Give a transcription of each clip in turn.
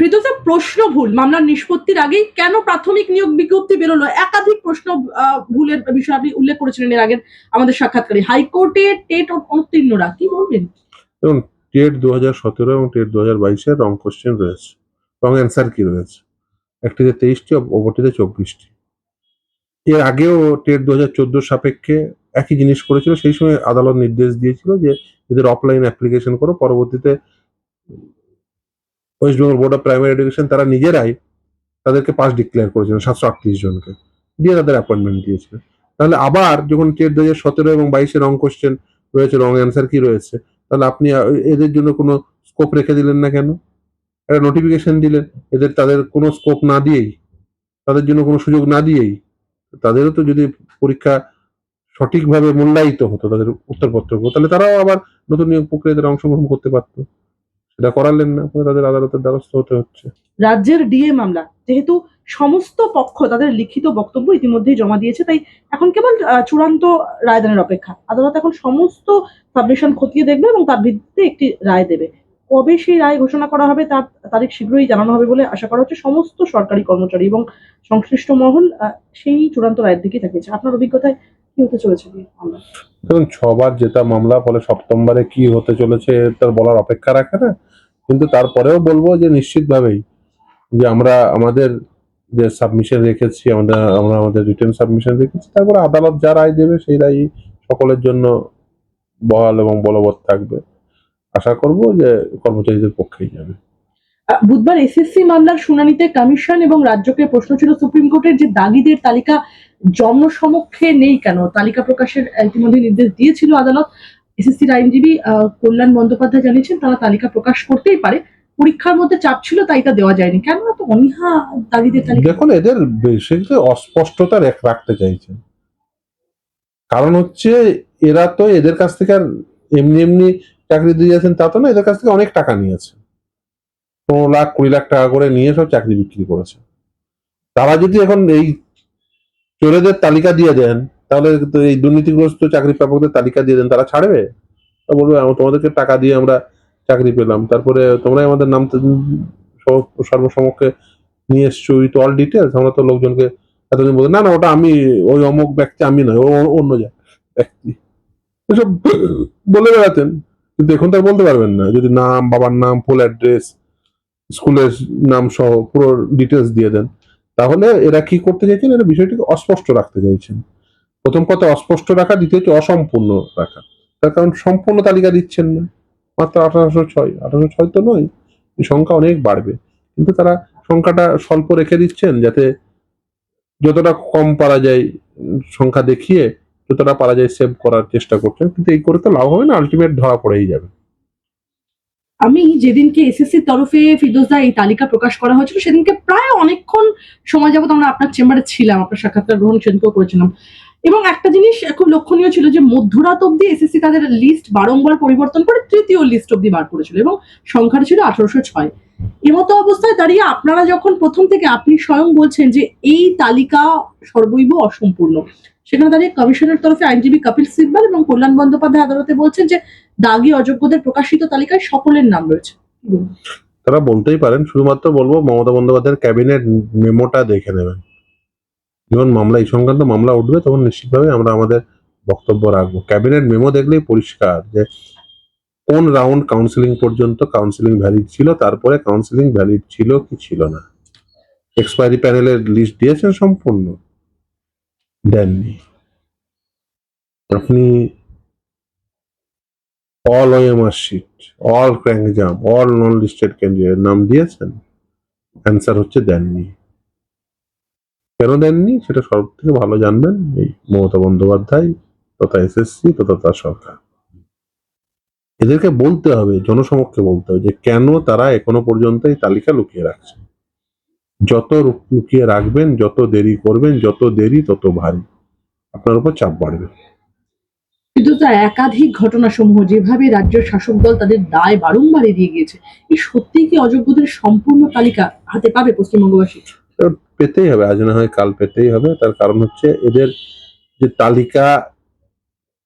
ফিরদৌসা প্রশ্ন ভুল, মামলার নিষ্পত্তির আগেই কেন প্রাথমিক নিয়োগ বিজ্ঞপ্তি বেরোলো? একাধিক প্রশ্ন ভুলের বিষয়ে আপনি উল্লেখ করেছিলেন এর আগের আমাদের সাক্ষাৎকারে। হাইকোর্টে টেট অনুত্তীর্ণরা কি বলবেন? এবং টেট দু হাজার সতেরো এবং টেট দু হাজার বাইশের রং কোশ্চেন রয়েছে রং অ্যান্সার কি রয়েছে? একটিতে তেইশটি, অপরটিতে চব্বিশটি। এর আগেও টেট দু হাজার চোদ্দোর সাপেক্ষে একই জিনিস করেছিল, সেই সময় আদালত নির্দেশ দিয়েছিল যে এদের অফলাইন অ্যাপ্লিকেশন করো, পরবর্তীতে West Bengal board of primary education, তারা নিজেরাই তাদেরকে পাস ডিক্লেয়ার করেছিলেন সাতশো আটত্রিশ জনকে। দিয়ে তাদের অ্যাপয়েন্টমেন্ট দিয়েছিল। তাহলে আবার যখন টেট দু হাজার সতেরো এবং বাইশে রং কোশ্চেন রয়েছে রং অ্যান্সার কি রয়েছে, তাহলে আপনি এদের জন্য কোনো স্কোপ রেখে দিলেন না কেন? একটা নোটিফিকেশন দিলেন, এদের তাদের কোনো স্কোপ না দিয়েই, তাদের জন্য কোনো সুযোগ না দিয়েই, তাদেরও তো যদি পরীক্ষা সঠিকভাবে মূল্যায়িত হতো, তাদের উত্তরপত্র তাহলে তারাও আবার নতুন নিয়োগ প্রক্রিয়াতে অংশগ্রহণ করতে পারতো। সেটা করালেন না ফলে তাদের আদালতের দ্বারস্থ হতে হচ্ছে। রাজ্যের ডিএ মামলা যেহেতু সমস্ত পক্ষ তাদের লিখিত বক্তব্য ইতিমধ্যেই জমা দিয়েছে তাই এখন কেবল চূড়ান্ত রায়দানের অপেক্ষা। আদালত এখন সমস্ত সাবমিশন খতিয়ে দেখবে এবং তার ভিত্তিতে একটি রায় দেবে। কবে সেই রায় ঘোষণা করা হবে তার তারিখ শীঘ্রই জানানো হবে বলে আশা করা হচ্ছে সমস্ত সরকারি কর্মচারী এবং সংশ্লিষ্ট মহল সেই চূড়ান্ত রায়ের দিকে তাকিয়েছে। আপনার অভিজ্ঞতায় কি হতে চলেছে দেখুন ছবার জেতা মামলা ফলে সপ্তমবারে কি হতে চলেছে তার বলার অপেক্ষা রাখে না। কিন্তু তারপরেও বলব যে নিশ্চিতভাবেই যে আমরা আমাদের যে সাবমিশন রেখেছি, আমরা আমরা আমাদের রিটার্ন সাবমিশন রেখেছি, তারপরে আদালত যা রায় দেবে সেই রায় সকলের জন্য বহাল এবং বলবৎ থাকবে। আশা করব যে কর্মচারীদের পক্ষেই যাবে। বুধবার এসএসসি মামলার শুনানিতে কমিশন এবং রাজ্যকে প্রশ্ন ছিল সুপ্রিম কোর্টের যে দাগিদের তালিকা জনসমক্ষে নেই কেন? তালিকা প্রকাশের ইতিমধ্যে নির্দেশ দিয়েছিল আদালত। এসএসসির আইনজীবী কল্যাণ বন্দ্যোপাধ্যায় জানিয়েছেন তারা তালিকা প্রকাশ করতেই পারে। পরীক্ষার মধ্যে চাপ ছিল, তাই তা দেওয়া যায়নি। কেন এত অনীহা দাগিদের তালিকা? দেখুন, এদের বেশিতে অস্পষ্টতা রেখ- রাখতে চাইছে কারণ হচ্ছে, এরা তো এদের কাছ থেকে আর এমনি এমনি চাকরি দিয়ে যাচ্ছেন, তা তো না, এদের কাছ থেকে অনেক টাকা নিয়েছে। পনেরো লাখ, কুড়ি লাখ টাকা করে নিয়ে সব চাকরি বিক্রি করেছে। তারা যদি এখন এই চোরেদের তালিকা দিয়ে দেন তাহলে এই দুর্নীতিগ্রস্ত চাকরি প্রাপকদের তালিকা দিয়ে দেন, তারা ছাড়বে? তা বলবে তোমাদেরকে টাকা দিয়ে আমরা চাকরি পেলাম। তারপরে তোমরাই আমাদের নাম সর্বসমক্ষে নিয়ে এসছো উইথ অল ডিটেলস আমরা তো লোকজনকে এতদিন বলতে, না না, ওটা আমি, ওই অমুক ব্যক্তি, আমি নয়, ও অন্য যা, ব্যক্তি। এসব বলে বেড়াতেন, কিন্তু এখন তো আর বলতে পারবেন না। যদি নাম, বাবার নাম ফুল অ্যাড্রেস স্কুলের নাম সহ পুরো ডিটেলস দিয়ে দেন, তাহলে এরা কি করতে চাইছেন? এরা বিষয়টিকে অস্পষ্ট রাখতে চাইছেন। প্রথম কথা, অস্পষ্ট রাখা দ্বিতীয় হচ্ছে অসম্পূর্ণ রাখা। তার কারণ সম্পূর্ণ তালিকা দিচ্ছেন না। মাত্র আঠারোশো ছয়। আঠারোশো ছয় তো নয়, এই সংখ্যা অনেক বাড়বে। কিন্তু তারা সংখ্যাটা স্বল্প রেখে দিচ্ছেন যাতে যতটা কম পারা যায় সংখ্যা দেখিয়ে যতটা পারা যায় সেভ করার চেষ্টা করছেন। কিন্তু এই করে তো লাভ হবে না আলটিমেট ধরা পড়েই যাবে। আমি যেদিনকে এসএসসির তরফে ফিরদোসদা এই তালিকা প্রকাশ করা হয়েছিল, সেদিনকে প্রায় অনেকক্ষণ সময় যাবত আমরা আপনার চেম্বারে ছিলাম, আপনার সাক্ষাৎকার গ্রহণ সেদিনকেও করেছিলাম। এবং একটা জিনিস খুব লক্ষণীয় ছিল যে মধ্যরাত অব্দি এসএসসি তাদের লিস্ট বারংবার পরিবর্তন করে তৃতীয় লিস্ট অব্দি বার করেছিল এবং সংখ্যাটা ছিল আঠারোশো ছয়। এমতো অবস্থায় দাঁড়িয়ে আপনারা যখন প্রথম থেকে আপনি স্বয়ং বলছেন যে এই তালিকা সর্বৈব অসম্পূর্ণ, সেখানে দাঁড়িয়ে কমিশনের তরফে আইনজীবী কপিল সিব্বাল এবং কল্যাণ বন্দ্যোপাধ্যায় আদালতে বলছেন যে দাগি অযোগ্যদের প্রকাশিত তালিকায় সকলের নাম রয়েছে। তারা বলতেই পারেন, শুধুমাত্র বলব, মমতা বন্দ্যোপাধ্যায়ের ক্যাবিনেট মেমোটা দেখে নেবেন। যখন মামলা, এই সংক্রান্ত মামলা উঠবে, তখন নিশ্চিতভাবে আমরা আমাদের বক্তব্য রাখব। ক্যাবিনেট মেমো দেখলেই পরিষ্কার যে কোন রাউন্ড কাউন্সিলিং পর্যন্ত কাউন্সিলিং ভ্যালিড ছিল, তারপরে কাউন্সিলিং ভ্যালিড ছিল কি ছিল না। এক্সপায়ারি প্যানেলের লিস্ট দিয়েছেন সম্পূর্ণ। দেননি। আপনি অল ওএমআর শিট অল ক্র্যাঙ্ক জাম অল নন লিস্টেড ক্যান্ডিডেট নাম দিয়েছেন? অ্যান্সার হচ্ছে দেননি। কেন দেননি? সেটা সব থেকে ভালো জানবেন। এই মমতা বন্দ্যোপাধ্যায়, তথা এসএসসি তথা তার সরকার। এদেরকে বলতে হবে, জনসমক্ষে বলতে হবে যে কেন তারা এখনও পর্যন্ত এই তালিকা লুকিয়ে রাখছে। যত লুকিয়ে রাখবেন, যত দেরি করবেন, যত দেরি তত ভারী। আপনার উপর চাপ বাড়বে। বিদ্যুৎ একাধিক ঘটনাসমূহ যেভাবে রাজ্য শাসক দল তাদের দায় বারংবার এড়িয়ে গিয়েছে এই সত্যিই কি অযোগ্যদের সম্পূর্ণ তালিকা হাতে পাবে পশ্চিমবঙ্গবাসী? পেতেই হবে, আজ না হয় কাল পেতেই হবে। তার কারণ হচ্ছে এদের যে তালিকা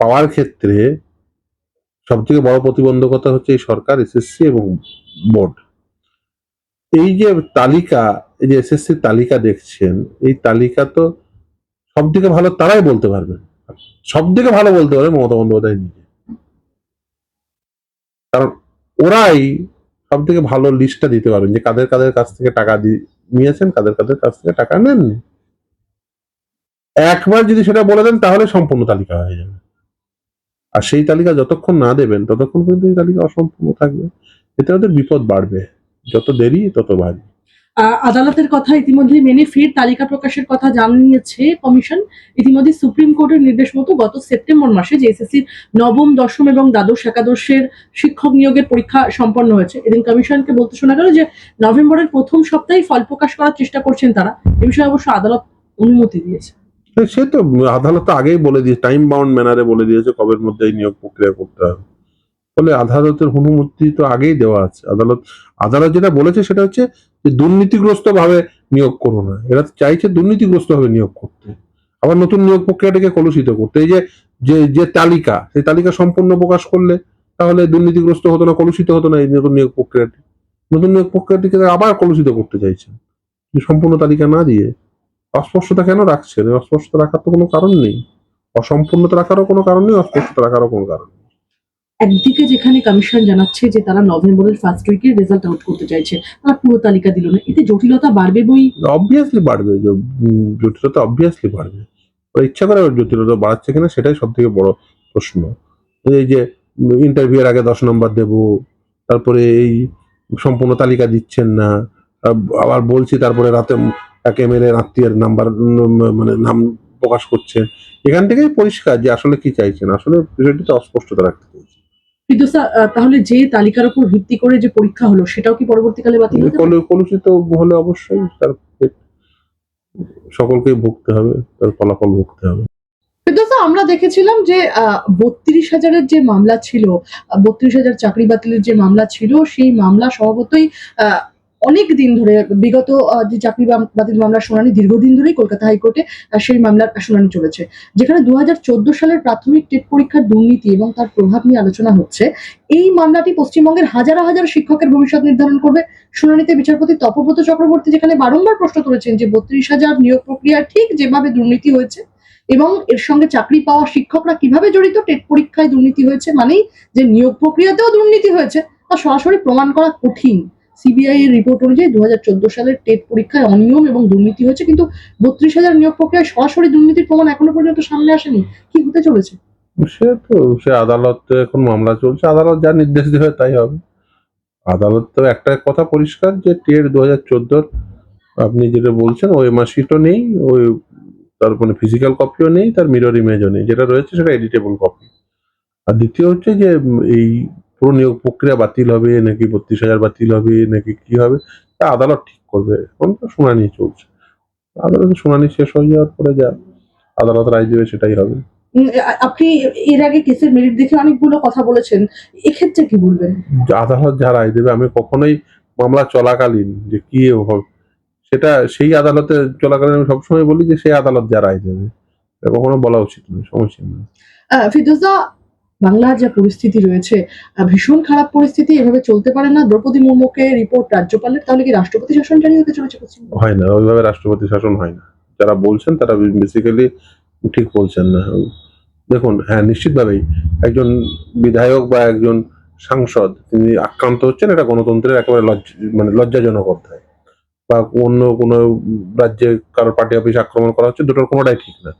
পাওয়ার ক্ষেত্রে সব থেকে বড় প্রতিবন্ধকতা হচ্ছে এই সরকার, এসএসসি এবং বোর্ড। এই যে তালিকা, এই যে এসএসসি তালিকা দেখছেন, এই তালিকা তো সব থেকে ভালো তারাই বলতে পারবেন। সব থেকে ভালো বলতে পারবে মমতা বন্দ্যোপাধ্যায় নিজে। কারণ ওরাই সব থেকে ভালো লিস্টটা দিতে পারবেন যে কাদের কাদের কাছ থেকে টাকা নিয়েছেন, কাদের কাদের কাছ থেকে টাকা নেননি। একবার যদি সেটা বলে দেন তাহলে সম্পূর্ণ তালিকা হয়ে যাবে। আর সেই তালিকা যতক্ষণ না দেবেন ততক্ষণ পর্যন্ত এই তালিকা অসম্পূর্ণ থাকবে। এতে ওদের বিপদ বাড়বে। যত দেরি তত ভারী আদালতের কথা ইতিমধ্যে মেনে ফের তালিকা প্রকাশের কথা জানিয়েছে কমিশন। ইতিমধ্যে সুপ্রিম কোর্টের নির্দেশ মতো গত সেপ্টেম্বর মাসে যে এসএসসির নবম, দশম এবং দ্বাদশ একাদশের শিক্ষক নিয়োগের পরীক্ষা সম্পন্ন হয়েছে। এদিন কমিশনকে বলতে শোনা গেল যে নভেম্বরের প্রথম সপ্তাহে ফল প্রকাশ করার চেষ্টা করছেন তারা। এ বিষয়ে অবশ্য আদালত অনুমতি দিয়েছে। সে তো আদালত আগেই বলে দিয়েছে টাইম বাউন্ড ম্যানারে বলে দিয়েছে কবের মধ্যে এই নিয়োগ প্রক্রিয়া করতে হবে। ফলে আদালতের অনুমতি তো আগেই দেওয়া আছে। আদালত আদালত যেটা বলেছে সেটা হচ্ছে যে দুর্নীতিগ্রস্ত ভাবে নিয়োগ করো না। এরা চাইছে দুর্নীতিগ্রস্ত ভাবে নিয়োগ করতে। আবার নতুন নিয়োগ প্রক্রিয়াটাকে কলুষিত করতে। এই যে যে তালিকা, সেই তালিকা সম্পূর্ণ প্রকাশ করলে তাহলে দুর্নীতিগ্রস্ত হতো না, কলুষিত হতো না এই নতুন নিয়োগ প্রক্রিয়াটি। নতুন নিয়োগ প্রক্রিয়াটিকে আবার কলুষিত করতে চাইছেন সম্পূর্ণ তালিকা না দিয়ে অস্পষ্টতা কেন রাখছেন? অস্পষ্টতা রাখার তো কোনো কারণ নেই। অসম্পূর্ণতা রাখারও কোনো কারণ নেই, অস্পষ্টতা রাখারও কোনো কারণ নেই। একদিকে যেখানে কমিশন জানাচ্ছে যে তারা নভেম্বরের ফার্স্ট উইকে রেজাল্ট আউট করতে চাইছে, তারা পুরো তালিকা দিল না। এতে জটিলতা বাড়বে বই? অবভিয়াসলি বাড়বে জটিলতা অবভিয়াসলি বাড়বে। ওরা ইচ্ছা করে জটিলতা বাড়াচ্ছে কিনা সেটাই সব থেকে বড় প্রশ্ন। এই যে ইন্টারভিউ এর আগে দশ নম্বর দেব, তারপরে এই সম্পূর্ণ তালিকা দিচ্ছেন না আবার বলছি তারপরে রাতে এক এম এল এর আত্মীয়ের নাম্বার মানে নাম প্রকাশ করছেন এখান থেকেই পরিষ্কার যে আসলে কি চাইছেন। আসলে বিষয়টিতে অস্পষ্টতা রাখতে চাইছেন বিদ্যুৎ তাহলে যে তালিকার উপর ভিত্তি করে যে পরীক্ষা হলো সেটাও কি পরবর্তীকালে বাতিল? কলুষিত হলে অবশ্যই তার সকলকে ভুগতে হবে তার ফলাফল ভুগতে হবে আমরা দেখেছিলাম যে বত্রিশ হাজারের যে মামলা ছিল বত্রিশ হাজার চাকরি বাতিলের যে মামলা ছিল সেই মামলা স্বভাবতই আহ, অনেক দিন ধরে, বিগত যে চাকরি বাতিল মামলার শুনানি দীর্ঘদিন ধরেই কলকাতা হাইকোর্টে সেই মামলার শুনানি চলেছে। যেখানে দুই হাজার চোদ্দ সালের প্রাথমিক টেট পরীক্ষার দুর্নীতি এবং তার প্রভাব নিয়ে আলোচনা হচ্ছে, এই মামলাটি পশ্চিমবঙ্গের হাজার হাজার শিক্ষকের ভবিষ্যৎ নির্ধারণ করবে। শুনানিতে বিচারপতি তপব্রত চক্রবর্তী যেখানে বারংবার প্রশ্ন তুলেছেন যে বত্রিশ হাজার নিয়োগ প্রক্রিয়া ঠিক যেভাবে দুর্নীতি হয়েছে এবং এর সঙ্গে চাকরি পাওয়া শিক্ষকরা কীভাবে জড়িত, টেট পরীক্ষায় দুর্নীতি হয়েছে মানেই যে নিয়োগ প্রক্রিয়াতেও দুর্নীতি হয়েছে, তা সরাসরি প্রমাণ করা কঠিন। সিবিআই এর রিপোর্ট অনুযায়ী দু হাজার চোদ্দ সালের টেট পরীক্ষায় অনিয়ম এবং দুর্নীতি হয়েছে, কিন্তু বত্রিশ হাজার নিয়োগ প্রক্রিয়ায় সরাসরি দুর্নীতির প্রমাণ এখনও পর্যন্ত সামনে আসেনি। কি হতে চলেছে? সে তো, সে আদালতে এখন মামলা চলছে, আদালত যা নির্দেশ দেবে তাই হবে। আদালত তো একটা কথা পরিষ্কার যে টের দু হাজার চোদ্দোর, আপনি যেটা বলছেন, ওই মাসিটও নেই, ওই তার মানে ফিজিক্যাল কপিও নেই, তার মিরর ইমেজও নেই, যেটা রয়েছে সেটা এডিটেবল কপি আর দ্বিতীয় হচ্ছে যে, এই পুরো নিয়োগ প্রক্রিয়া বাতিল হবে নাকি বত্রিশ হাজার বাতিল হবে নাকি কি হবে তা আদালত ঠিক করবে। এখন তো শুনানি চলছে। আদালতে শুনানি শেষ হয়ে যাওয়ার পরে যা আদালত রায় দেবে সেটাই হবে। আপনি এর আগে কেসের মেরিট দেখে অনেকগুলো কথা বলেছেন। এক্ষেত্রে কি বলবেন? আদালত যা রায় দেবে আমি কখনোই মামলা চলাকালীন যে কি হবে সেটা সেই আদালতে চলাকালীন আমি সবসময় বলি যে সেই আদালত যা রায় দেবে। কখনো বলা উচিত নয় সমস্যা নেই ফিরদৌসা বাংলার যা পরিস্থিতি রয়েছে ভীষণ খারাপ পরিস্থিতি, এভাবে চলতে পারে না। দ্রৌপদী মুর্মুকে রিপোর্ট রাজ্যপালের, তাহলে কি রাষ্ট্রপতি শাসন জারি হতে চলেছে হয় না, ওইভাবে রাষ্ট্রপতি শাসন হয় না। যারা বলছেন, তারা বেসিক্যালি ঠিক বলছেন না। দেখুন হ্যাঁ নিশ্চিতভাবেই একজন বিধায়ক বা একজন সাংসদ, তিনি আক্রান্ত হচ্ছেন, এটা গণতন্ত্রের একেবারে লজ্জ মানে লজ্জাজনক অধ্যায়। বা অন্য কোনো রাজ্যে কারোর পার্টি অফিস আক্রমণ করা হচ্ছে, দুটোর কোনোটাই ঠিক না।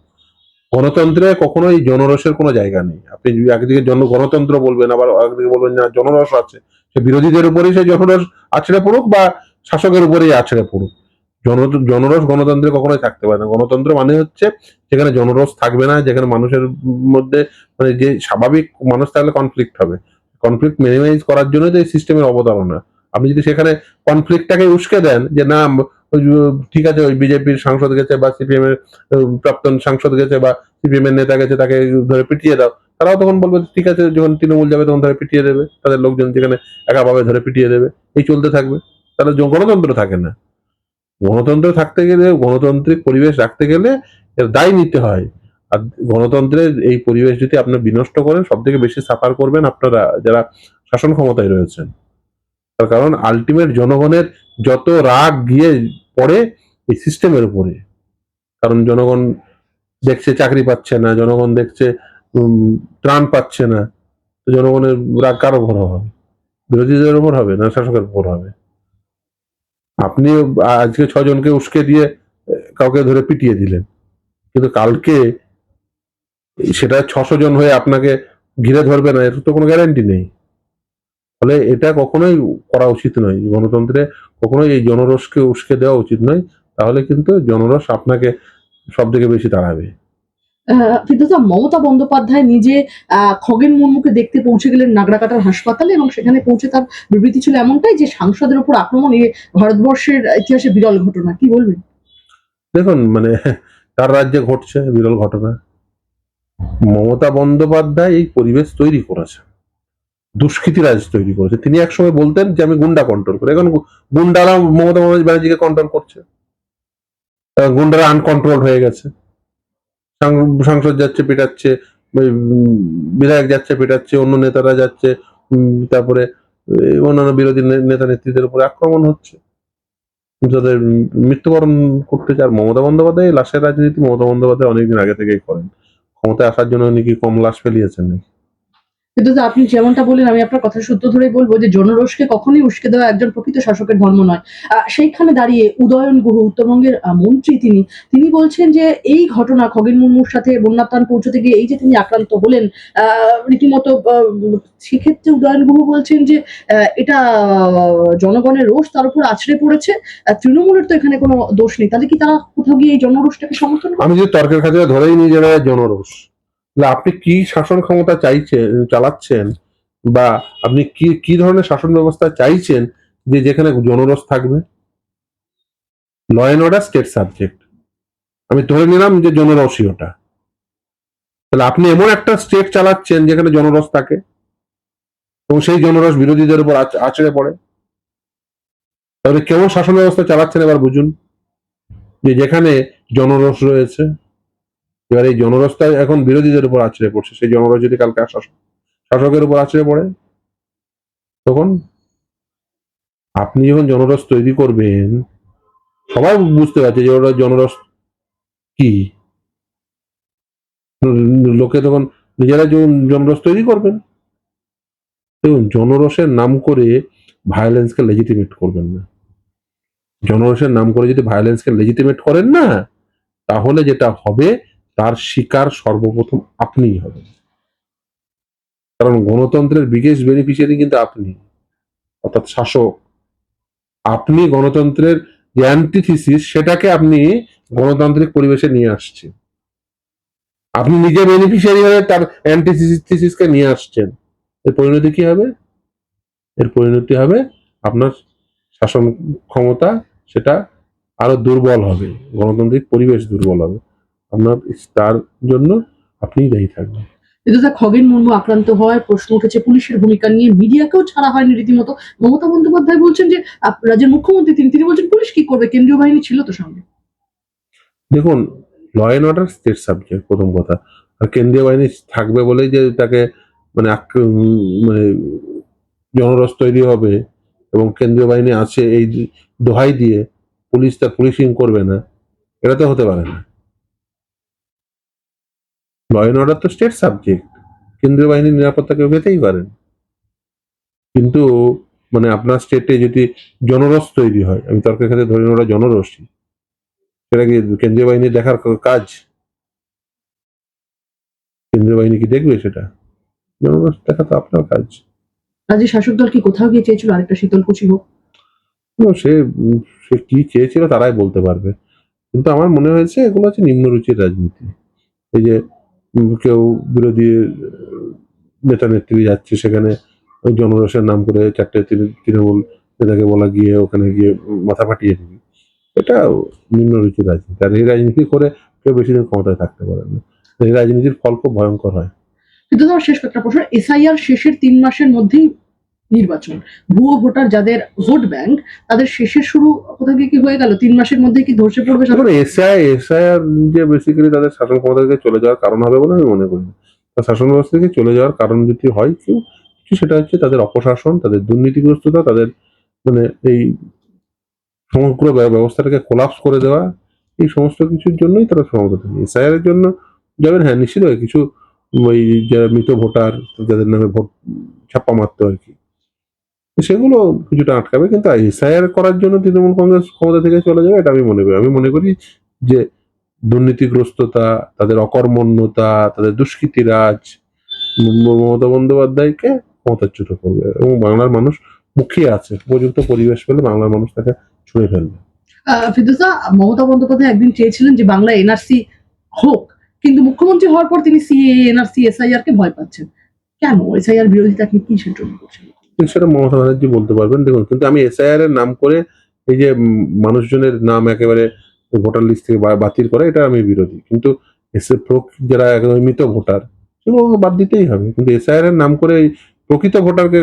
গণতন্ত্রে কখনোই জনরসের কোনো জায়গা নেই। আপনি একদিকে জন গণতন্ত্র বলবেন, আবার একদিকে বলবেন না, জনরস আছে, সে বিরোধীদের উপরেই সেই জনরস আছড়ে পড়ুক বা শাসকের উপরেই আছড়ে পড়ুক। জন জনরস গণতন্ত্রে কখনোই থাকতে পারে না। গণতন্ত্র মানে হচ্ছে যেখানে জনরস থাকবে না, যেখানে মানুষের মধ্যে মানে যে স্বাভাবিক মানুষ থাকলে কনফ্লিক্ট হবে। কনফ্লিক্ট মিনিমাইজ করার জন্যই তো এই সিস্টেমের অবতারণা। আপনি যদি সেখানে কনফ্লিক্টটাকে উস্কে দেন যে না ঠিক আছে, ওই বিজেপির সাংসদ গেছে বা সিপিএম এর প্রাক্তন সাংসদ গেছে বা সিপিএম এর নেতা গেছে, তাকে ধরে পিটিয়ে দাও, তারাও তখন বলবে ঠিক আছে, যখন তৃণমূল যাবে তখন ধরে পিটিয়ে দেবে, তাদের লোকজন যেখানে একাভাবে ধরে পিটিয়ে দেবে, এই চলতে থাকবে। তাহলে গণতন্ত্র থাকে না। গণতন্ত্র থাকতে গেলে, গণতান্ত্রিক পরিবেশ রাখতে গেলে এর দায় নিতে হয়। আর গণতন্ত্রের এই পরিবেশ যদি আপনি বিনষ্ট করেন সব থেকে বেশি সাফার করবেন আপনারা যারা শাসন ক্ষমতায় রয়েছেন। তার কারণ আলটিমেট জনগণের যত রাগ গিয়ে পড়ে এই সিস্টেমের উপরে। কারণ জনগণ দেখছে চাকরি পাচ্ছে না, জনগণ দেখছে ত্রাণ পাচ্ছে না জনগণের রাগ কারও উপর হবে? বিরোধীদের উপর হবে না শাসকের উপর হবে? আপনি আজকে ছজনকে উস্কে দিয়ে কাউকে ধরে পিটিয়ে দিলেন। কিন্তু কালকে সেটা ছশো জন হয়ে আপনাকে ঘিরে ধরবে না, এর তো কোনো গ্যারান্টি নেই। ফলে এটা কখনোই করা উচিত নয়। গণতন্ত্রে কখনোই এই জনরসকে উস্কে দেওয়া উচিত নয়। তাহলে কিন্তু জনরস আপনাকে সব থেকে বেশি তাড়াবে। আহ, ফিরদৌসা মমতা বন্দ্যোপাধ্যায় নিজে খগেন মুর্মুকে দেখতে পৌঁছে গেলেন নাগরাকাটার হাসপাতালে এবং সেখানে পৌঁছে তার বিবৃতি ছিল এমনটাই যে সাংসদের উপর আক্রমণ এ ভারতবর্ষের ইতিহাসে বিরল ঘটনা। কি বলবেন? দেখুন মানে তার রাজ্যে ঘটছে বিরল ঘটনা? মমতা বন্দ্যোপাধ্যায় এই পরিবেশ তৈরি করেছে দুষ্কৃতি রাজ তৈরি করেছে। তিনি একসময় বলতেন যে, আমি গুন্ডা কন্ট্রোল করি। এখন গুন্ডারা মমতা ব্যানার্জিকে কন্ট্রোল করছে। গুন্ডারা আনকন্ট্রোল হয়ে গেছে। সাংসদ যাচ্ছে, পেটাচ্ছে বিধায়ক যাচ্ছে, পেটাচ্ছে, অন্য নেতারা যাচ্ছে তারপরে অন্যান্য বিরোধী নেতা নেত্রীদের উপরে আক্রমণ হচ্ছে। উম মৃত্যুবরণ করতে চার মমতা বন্দ্যোপাধ্যায়, লাশের রাজনীতি মমতা বন্দ্যোপাধ্যায় অনেকদিন আগে থেকেই করেন। ক্ষমতায় আসার জন্য উনি কি কম লাশ ফেলিয়েছেন নাকি? ফিরদৌসা আপনি যেমনটা বললেন, আমি আপনার কথা সূত্র ধরে বলব যে জনরোষকে কখনোই উস্কে দেওয়া একজন প্রকৃত শাসকের ধর্ম নয়। সেইখানে দাঁড়িয়ে উদয়ন গুহ, উত্তরবঙ্গের মন্ত্রী তিনি তিনি বলছেন যে এই ঘটনা, খগেন মুর্মুর সাথে বন্যা ত্রাণ পৌঁছতে গিয়ে এই যে তিনি আক্রান্ত হলেন রীতিমতো সেক্ষেত্রে উদয়ন গুহ বলছেন যে এটা জনগণের রোষ তার উপর আছড়ে পড়েছে তৃণমূলের তো এখানে কোনো দোষ নেই। তাহলে কি তারা কোথাও গিয়ে এই জনরোষটাকে সমর্থন আমি যদি তর্কের খাতিরে ধরেই নিই যারা জনরোষ তাহলে আপনি কি শাসন ক্ষমতা চাইছেন চালাচ্ছেন? বা আপনি কি কি ধরনের শাসন ব্যবস্থা চাইছেন যে যেখানে জনরস থাকবে? Law and order state subject আমি ধরে নিলাম যে জনরসই ওটা। তাহলে আপনি এমন একটা স্টেট চালাচ্ছেন যেখানে জনরস থাকে এবং সেই জনরস বিরোধীদের উপর আছড়ে পড়ে। তাহলে কেমন শাসন ব্যবস্থা চালাচ্ছেন এবার বুঝুন। যে যেখানে জনরস রয়েছে। এবার এই জনরসটা এখন বিরোধীদের উপর আছড়ে পড়ছে। সেই জনরস যদি কালকে শাসকের উপর আছড়ে পড়ে, তখন আপনি যখন জনরস তৈরি করবেন, সবাই বুঝতে পারছে যে ওটা জনরস কি। লোকে তখন নিজেরা জন- জনরস তৈরি করবেন, দেখুন জনরসের নাম করে ভায়োলেন্সকে লেজিটিমেট করবেন না। জনরসের নাম করে যদি ভায়োলেন্সকে লেজিটিমেট করেন না, তাহলে যেটা হবে তার শিকার সর্বপ্রথম আপনিই হবেন। কারণ গণতন্ত্রের বিগেস্ট বেনিফিশিয়ারি কিন্তু আপনি। অর্থাৎ শাসক। আপনি গণতন্ত্রের যে অ্যান্টিথিসিস সেটাকে আপনি গণতান্ত্রিক পরিবেশে নিয়ে আসছেন। আপনি নিজে বেনিফিশিয়ারি হয়ে তার অ্যান্টিথিসিসকে নিয়ে আসছেন। এর পরিণতি কি হবে? এর পরিণতি হবে আপনার শাসন ক্ষমতা, সেটা আরও দুর্বল হবে। গণতান্ত্রিক পরিবেশ দুর্বল হবে। আপনার তার জন্য আপনিই দায়ী থাকবেন। তা খগেন মুর্মু আক্রান্ত হওয়ার প্রশ্ন উঠেছে পুলিশের ভূমিকা নিয়ে। মিডিয়াকেও ছাড়া হয়নি রীতিমতো। মমতা বন্দ্যোপাধ্যায় বলছেন যে রাজ্যের মুখ্যমন্ত্রী তিনি তিনি বলছেন পুলিশ কি করবে? কেন্দ্রীয় বাহিনী ছিল তো সঙ্গে। দেখুন law and order state subject প্রথম কথা। আর কেন্দ্রীয় বাহিনী থাকবে বলেই যে তাকে মানে মানে জনরস তৈরি হবে এবং কেন্দ্রীয় বাহিনী আছে এই দোহাই দিয়ে পুলিশ তার পুলিশিং করবে না। এটা তো হতে পারে না। ল অ্যান্ড অর্ডার তো স্টেট সাবজেক্ট কেন্দ্রীয় বাহিনীর নিরাপত্তা কেউ পেতেই পারেন কিন্তু মানে আপনার স্টেটে যদি জনরস তৈরি হয় আমি তর্কের ক্ষেত্রে ধরে নেওয়া জনরসই সেটা কি কেন্দ্রীয় বাহিনী দেখার কাজ? কেন্দ্রীয় বাহিনী কি দেখবে সেটা? জনরস দেখা তো আপনার কাজ। রাজ্যের শাসক দল কি কোথাও গিয়ে চেয়েছিল আরেকটা শীতলকুচি হোক? সে সে কি চেয়েছিল তারাই বলতে পারবে। কিন্তু আমার মনে হয়েছে এগুলো হচ্ছে নিম্নরুচির রাজনীতি। এই যে কেউ বিরোধী নেতা নেত্রী যাচ্ছে সেখানে, ওই জনরসের নাম করে চারটে তৃণ- তৃণমূল নেতাকে বলা গিয়ে ওখানে গিয়ে মাথা ফাটিয়ে দিবি। এটা নিম্নরুচির রাজনীতি। আর এই রাজনীতি করে কেউ বেশি দিন ক্ষমতায় থাকতে পারে না। এই রাজনীতির ফল খুব ভয়ঙ্কর হয়। কিন্তু তোমার শেষ একটা প্রশ্ন, এসআইআর শেষের তিন মাসের মধ্যেই নির্বাচন। ভুয়ো ভোটার যাদের ভোট ব্যাংক তাদের শেষের শুরু গিয়ে কি হয়ে গেল? তিন মাসের মধ্যে কি ধসে পড়বে এখন এসআই এসআইআর যে বেসিক্যালি তাদের শাসন ক্ষমতা থেকে চলে যাওয়ার কারণ হবে বলে আমি মনে করি না। শাসন ব্যবস্থা থেকে চলে যাওয়ার কারণ যদি হয় কেউ সেটা হচ্ছে তাদের অপশাসন তাদের দুর্নীতিগ্রস্ততা তাদের মানে এই সমগ্র ব্যবস্থাটাকে কোলাপস করে দেওয়া এই সমস্ত কিছুর জন্যই তারা সমাগত এসআইআর এর জন্য যাবেন হ্যাঁ নিশ্চিত হয় কিছু ওই যারা মৃত ভোটার যাদের নামে ভোট ছাপ্পা মারতো আর কি। সেগুলো কিছুটা আটকাবে কিন্তু এসআইআর করার জন্য তৃণমূল কংগ্রেস ক্ষমতা থেকে চলে যাবে এটা আমি মনে করি। আমি মনে করি যে দুর্নীতিগ্রস্ততা তাদের অকর্মণ্যতা তাদের দুষ্কৃতিরাজ মমতা বন্দ্যোপাধ্যায়কে ক্ষমতাচ্যুত করবে এবং বাংলার মানুষ মুখিয়ে আছে উপযুক্ত পরিবেশ পেলে বাংলার মানুষ তাকে ছুঁড়ে ফেলবে। আহ, মমতা বন্দ্যোপাধ্যায় একদিন চেয়েছিলেন যে বাংলা এনআরসি হোক কিন্তু মুখ্যমন্ত্রী হওয়ার পর তিনি সিএ এনআরসি এসআইআর কে ভয় পাচ্ছেন। কেন? এসআইআর বিরোধিতা কি জন্য করছেন? কিন্তু সেটা মমতা ব্যানার্জি বলতে পারবেন। দেখুন, কিন্তু আমি এসআইআর এর নাম করে এই যে মানুষজনের নাম একেবারে ভোটার লিস্ট থেকে বাতিল করা, এটা আমি বিরোধী। কিন্তু এসে যারা একদম মৃত ভোটার, সেগুলো বাদ দিতেই হবে। কিন্তু এসআইআর এর নাম করে প্রকৃত ভোটারকে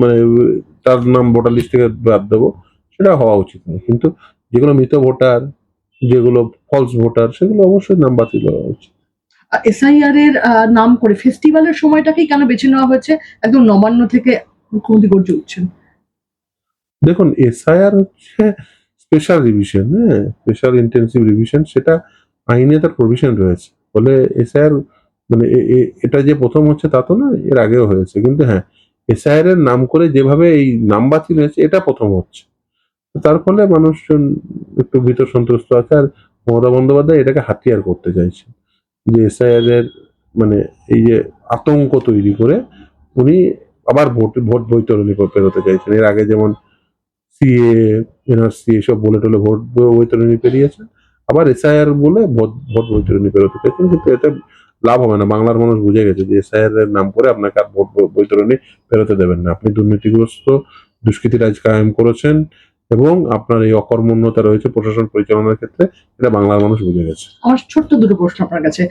মানে তার নাম ভোটার লিস্ট থেকে বাদ দেবো, সেটা হওয়া উচিত নয়। কিন্তু যেগুলো মৃত ভোটার, যেগুলো ফলস ভোটার, সেগুলো অবশ্যই নাম বাতিল হওয়া উচিত। এসআইআর এর নাম করে ফেস্টিভ্যালের সময়টাকেই কেন বেছে নেওয়া হয়েছে? একদম নবান্ন থেকে মুখ্যমন্ত্রী গর্জে উঠছেন। দেখুন এসআইআর হচ্ছে স্পেশাল রিভিশন হ্যাঁ স্পেশাল ইন্টেন্সিভ রিভিশন সেটা আইনে তার প্রভিশন রয়েছে। ফলে এসআইআর মানে এটা যে প্রথম হচ্ছে তা তো না এর আগেও হয়েছে। কিন্তু হ্যাঁ এসআইআর এর নাম করে যেভাবে এই নাম বাতিল হয়েছে, এটা প্রথম হচ্ছে। তার ফলে মানুষজন একটু ভীত সন্ত্রস্ত আছে, আর মমতা বন্দ্যোপাধ্যায় এটাকে হাতিয়ার করতে চাইছে যে এসআইআর এর মানে এই যে আতঙ্ক তৈরি করে, উনি আবার ভোট ভোট বৈতরণী পেরোতে চাইছেন এর আগে যেমন সিএ, এনআরসি এসব বলে টলে ভোট বৈতরণী পেরিয়েছে, আবার এসআইআর বলে ভোট ভোট বৈতরণী পেরোতে চাইছেন কিন্তু এতে লাভ হবে না। বাংলার মানুষ বুঝে গেছে যে এসআইআর এর নাম করে আপনাকে আর ভোট বৈতরণী পেরোতে দেবেন না। আপনি দুর্নীতিগ্রস্ত, দুষ্কৃতি রাজ কায়েম করেছেন এবং আপনার এই অকর্মণ্যতা রয়েছে প্রশাসন পরিচালনার ক্ষেত্রে, এটা বাংলার মানুষ বুঝে গেছে। আমার ছোট্ট দুটো প্রশ্ন আপনার কাছে।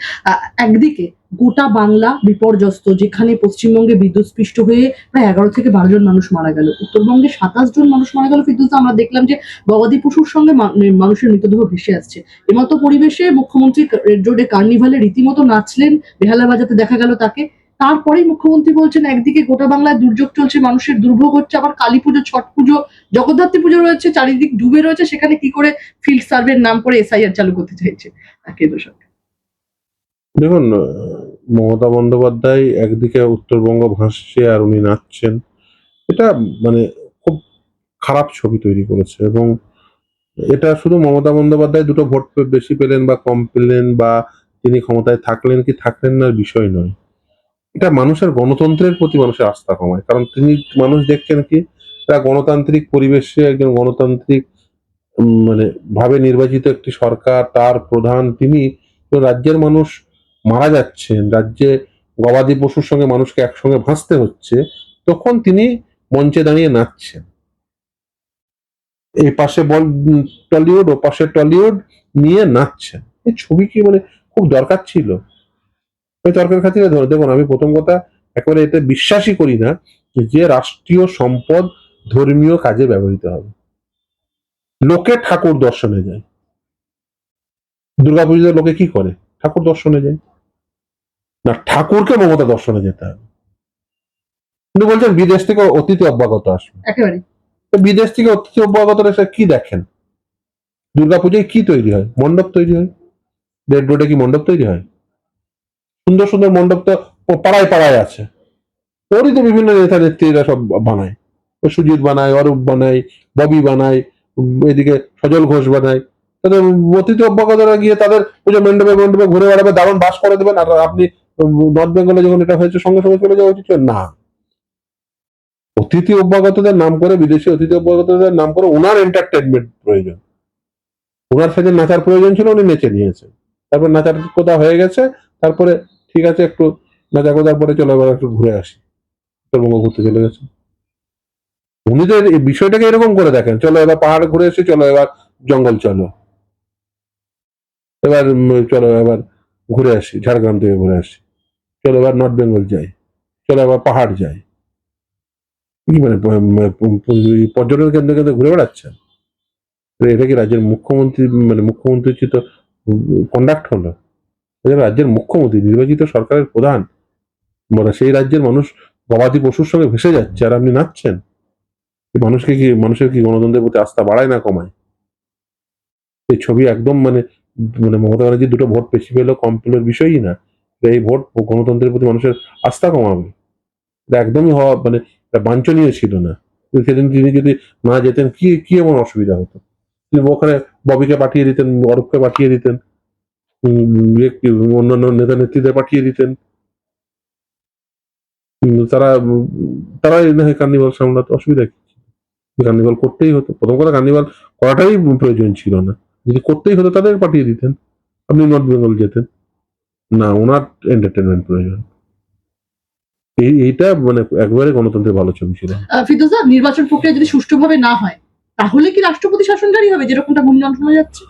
একদিকে গোটা বাংলা বিপর্যস্ত, যেখানে পশ্চিমবঙ্গে বিদ্যুৎস্পৃষ্ট হয়ে প্রায় এগারো থেকে বারো জন মানুষ মারা গেল। উত্তরবঙ্গে সাতাশ জন মানুষ মারা গেল। বিদ্যুৎ আমরা দেখলাম যে গবাদি পশুর সঙ্গে মানে মানুষের মৃতদেহ ভেসে আসছে। এমতো পরিবেশে মুখ্যমন্ত্রী রেড রোডে কার্নিভালে রীতিমতো নাচলেন, বেহালা বাজাতে দেখা গেল তাকে। তারপরেই মুখ্যমন্ত্রী বলছেন, একদিকে গোটা বাংলায় দুর্যোগ চলছে, মানুষের দুর্ভোগ হচ্ছে, আবার কালী পুজো, ছট পুজো, জগদ্ধাত্রী পুজো রয়েছে, চারিদিক ডুবে রয়েছে। সেখানে কি করে ফিল্ড সার্ভের নাম করে এসআইআর চালু করতে চাইছে? কেন্দ্র সরকার দেখুন মমতা বন্দ্যোপাধ্যায় একদিকে উত্তরবঙ্গ ভাসছে আর উনি নাচছেন, এটা মানে খুব খারাপ ছবি তৈরি করেছে এবং এটা শুধু মমতা বন্দ্যোপাধ্যায় দুটো ভোট বেশি পেলেন বা কম পেলেন বা তিনি ক্ষমতায় থাকলেন কি থাকলেন না বিষয় নয়। এটা মানুষের গণতন্ত্রের প্রতি মানুষের আস্থা কমায়, কারণ তিনি মানুষ দেখছেন কি একটা গণতান্ত্রিক পরিবেশে একজন গণতান্ত্রিক মানে ভাবে নির্বাচিত একটি সরকার, তার প্রধান, তিনি রাজ্যের মানুষ মারা যাচ্ছেন, রাজ্যে গবাদি পশুর সঙ্গে মানুষকে একসঙ্গে ভাসতে হচ্ছে, তখন তিনি মঞ্চে দাঁড়িয়ে নাচছেন। এই পাশে বল, টলিউড, ও পাশে টলিউড নিয়ে নাচছেন। এই ছবি কি মানে খুব দরকার ছিল? ওই তর্কের খাতিরে ধরো, দেখুন, আমি প্রথম কথা একেবারে এতে বিশ্বাসই করি না যে রাষ্ট্রীয় সম্পদ ধর্মীয় কাজে ব্যবহৃত হবে। লোকে ঠাকুর দর্শনে যায়। দুর্গাপুজোতে লোকে কি করে? ঠাকুর দর্শনে যায়। না ঠাকুরকে মমতা দর্শনে যেতে হবে। কিন্তু বলছেন বিদেশ থেকে অতিথি অব্যাগত আসবে। একেবারে। বিদেশ থেকে অতিথি অভ্যাগত এসে কি দেখেন? দুর্গাপূজায় কি তৈরি হয়? মণ্ডপ তৈরি হয়? রেড রোডে কি মণ্ডপ তৈরি হয়? সুন্দর সুন্দর মণ্ডপ তো ও পাড়ায় পাড়ায় আছে। ওরই তো বিভিন্ন নেতা নেত্রীরা সব বানায়। ও সুজিত বানায় অরূপ বানায় ববি বানায় এদিকে সজল ঘোষ বানায়। তাদের অতিথি অভ্যাগতরা গিয়ে তাদের পুজো মণ্ডপে মণ্ডপে ঘুরে বেড়াবে দারুণ বাস করে দেবেন। আর আপনি নর্থ বেঙ্গলে যখন এটা হয়েছে, সঙ্গে সঙ্গে চলে যাওয়া উচিত? না। অতিথি অভ্যাগতদের নাম করে, বিদেশি অতিথি অভ্যাগতদের নাম করে ওনার এন্টারটেনমেন্ট প্রয়োজন। ওনার সাথে নাচার প্রয়োজন ছিল, উনি নেচে নিয়েছেন তারপর নাচার কোথা হয়ে গেছে, তারপরে ঠিক আছে, একটু নাচা কোথার পরে চলো, এবার একটু ঘুরে আসি। উত্তরবঙ্গ ঘুরতে চলে গেছে। উনি তো বিষয়টাকে এরকম করে দেখেন, চলো এবার পাহাড় ঘুরে এসে, চলো এবার জঙ্গল চলো। এবার চলো এবার ঘুরে আসি, ঝাড়গ্রাম থেকে ঘুরে আসি। চলো এবার নর্থ বেঙ্গল যাই চলো এবার পাহাড় যাই কি মানে পর্যটন কেন্দ্র কেন্দ্রে ঘুরে বেড়াচ্ছেন। এটা কি রাজ্যের মুখ্যমন্ত্রী মানে মুখ্যমন্ত্রী উচিত কন্ডাক্ট হলো রাজ্যের মুখ্যমন্ত্রী, নির্বাচিত সরকারের প্রধান। মানে সেই রাজ্যের মানুষ গবাদি পশুর সঙ্গে ভেসে যাচ্ছে আর আপনি নাচছেন। মানুষকে কি, মানুষের কি গণতন্ত্রের প্রতি আস্থা বাড়ায় না কমায়? এই ছবি একদম মানে মানে মমতা ব্যানার্জি দুটো ভোট বেশি পেল কম পেলোর বিষয়ই না। এই ভোট গণতন্ত্রের প্রতি মানুষের আস্থা কমাবে। একদমই হওয়া মানে বাঞ্ছনীয় ছিল না। সেদিন তিনি যদি না যেতেন, কি কি এমন অসুবিধা হতো? তিনি ওখানে ববিকে পাঠিয়ে দিতেন, অরূপকে পাঠিয়ে দিতেন অন্যান্য নেতা নেত্রীদের পাঠিয়ে দিতেন। তারা হয় কার্নিভাল সামলাতো, অসুবিধা কি কার্নিভাল করতেই হতো। প্রথম কথা, কার্নিভাল করাটাই প্রয়োজন ছিল না। যদি করতেই হতো, তাদের পাঠিয়ে দিতেন। আপনি নর্থ বেঙ্গল যেতেন। না ওনার এন্টারটেনমেন্ট প্রয়োজন। এই এইটা মানে একবারে গণতন্ত্রের ভালো ছবি ছিল। নির্বাচন প্রক্রিয়া যদি সুষ্ঠুভাবে না হয় তাহলে কি রাষ্ট্রপতি শাসন জারি হবে যেরকমটা গুঞ্জন শোনা যাচ্ছে?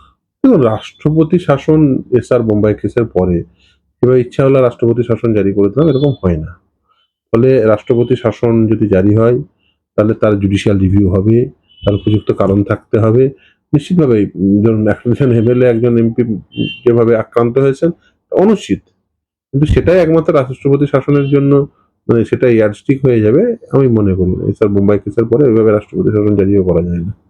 দেখুন রাষ্ট্রপতি শাসন এস আর বোম্বাই কেসের পরে এবার ইচ্ছা হলে রাষ্ট্রপতি শাসন জারি করে দিলাম এরকম হয় না। ফলে রাষ্ট্রপতি শাসন যদি জারি হয় তাহলে তার জুডিশিয়াল রিভিউ হবে তার উপযুক্ত কারণ থাকতে হবে। নিশ্চিতভাবে ধরুন একজন এমএলএ একজন এমপি যেভাবে আক্রান্ত হয়েছেন অনুচিত। কিন্তু সেটাই একমাত্র রাষ্ট্রপতি শাসনের জন্য মানে সেটা ইয়ার্ডস্টিক হয়ে যাবে, আমি মনে করি এছাড়া মুম্বাই বোম্বাই কেসের পরে ওইভাবে রাষ্ট্রপতি শাসন জারিও করা যায় না।